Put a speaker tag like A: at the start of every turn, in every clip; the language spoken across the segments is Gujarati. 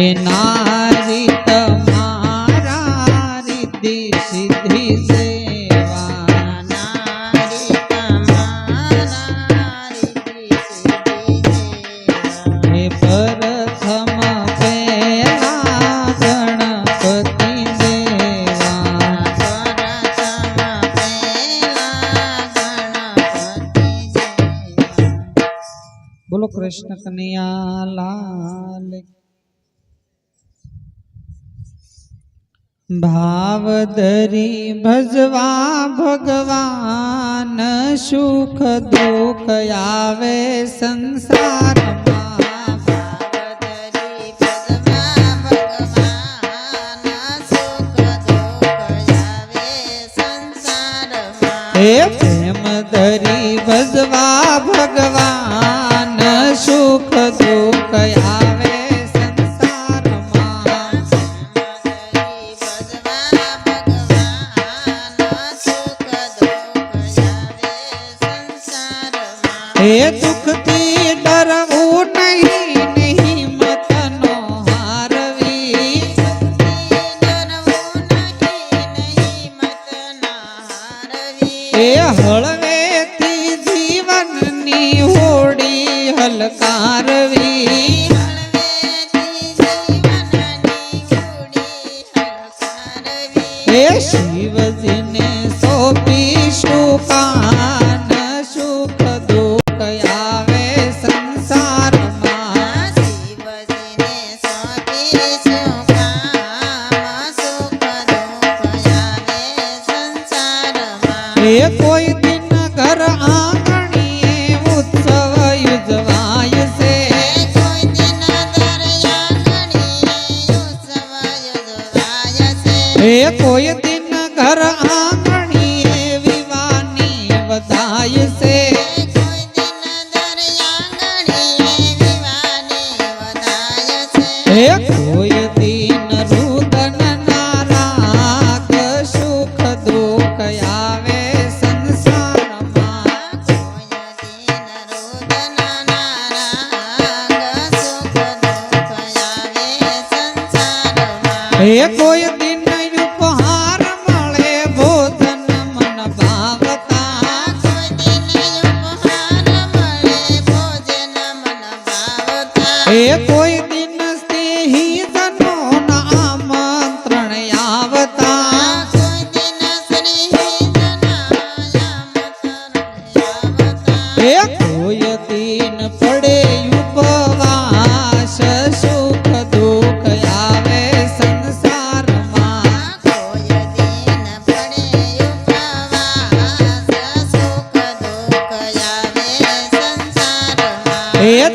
A: હે નારી તમારા રિદ્ધિ સિદ્ધિ બોલો કૃષ્ણ કનૈયા લાલ ભાવદરી ભજવા ભગવાન સુખ દુઃખ આવે સંસારમાં. હે પ્રેમ ધરી ભજવા ભગવાન હે દુઃખથી ડરવું નહીં નહીં મતનો હારવી હે હળવેથી જીવનની હોડી હલકારવી કોઈ દિન ઘર આંગણીએ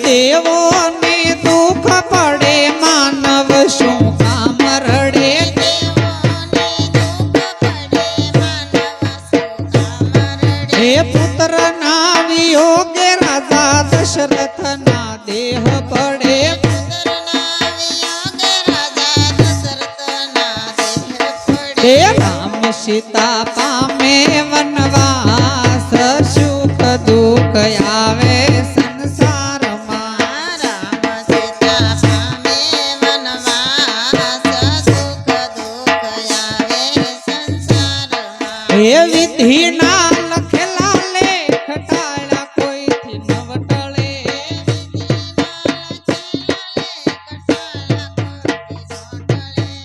A: દેવોને દુઃખ પડે, માનવ શું કામ રડે? હે પુત્ર ના વિયોગે રાજા દશરથ ના દેહ પડે. હે રામ સીતા પામે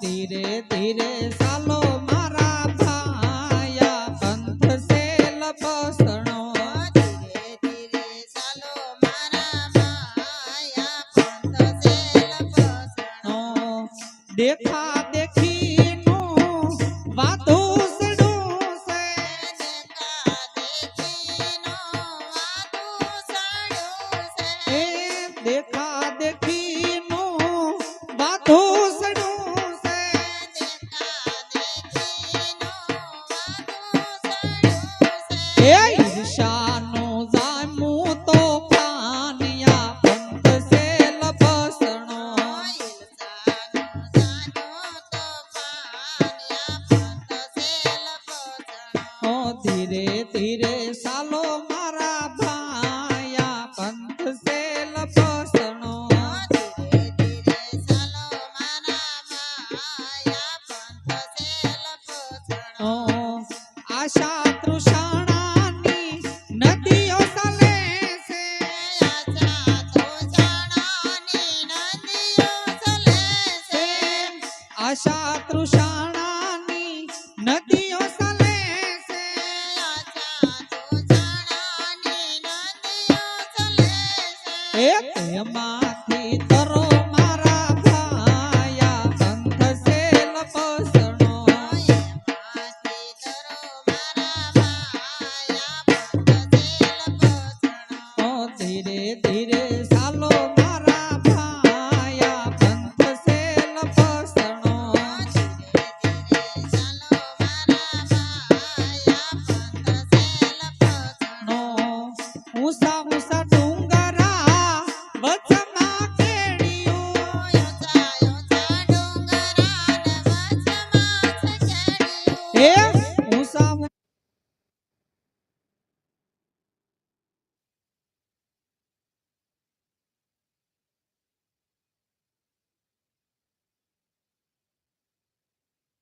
A: ધીરે ધીરે ચાલો મારા ભાયા પંથ સે લપસણો ધીરે ધીરે ચાલો મારા ભાયા પંથ
B: સે લપસણો
A: દેખા દેખીનું ધીરે ધીરે સાલો મારા ભાયા 哎，哎呀妈！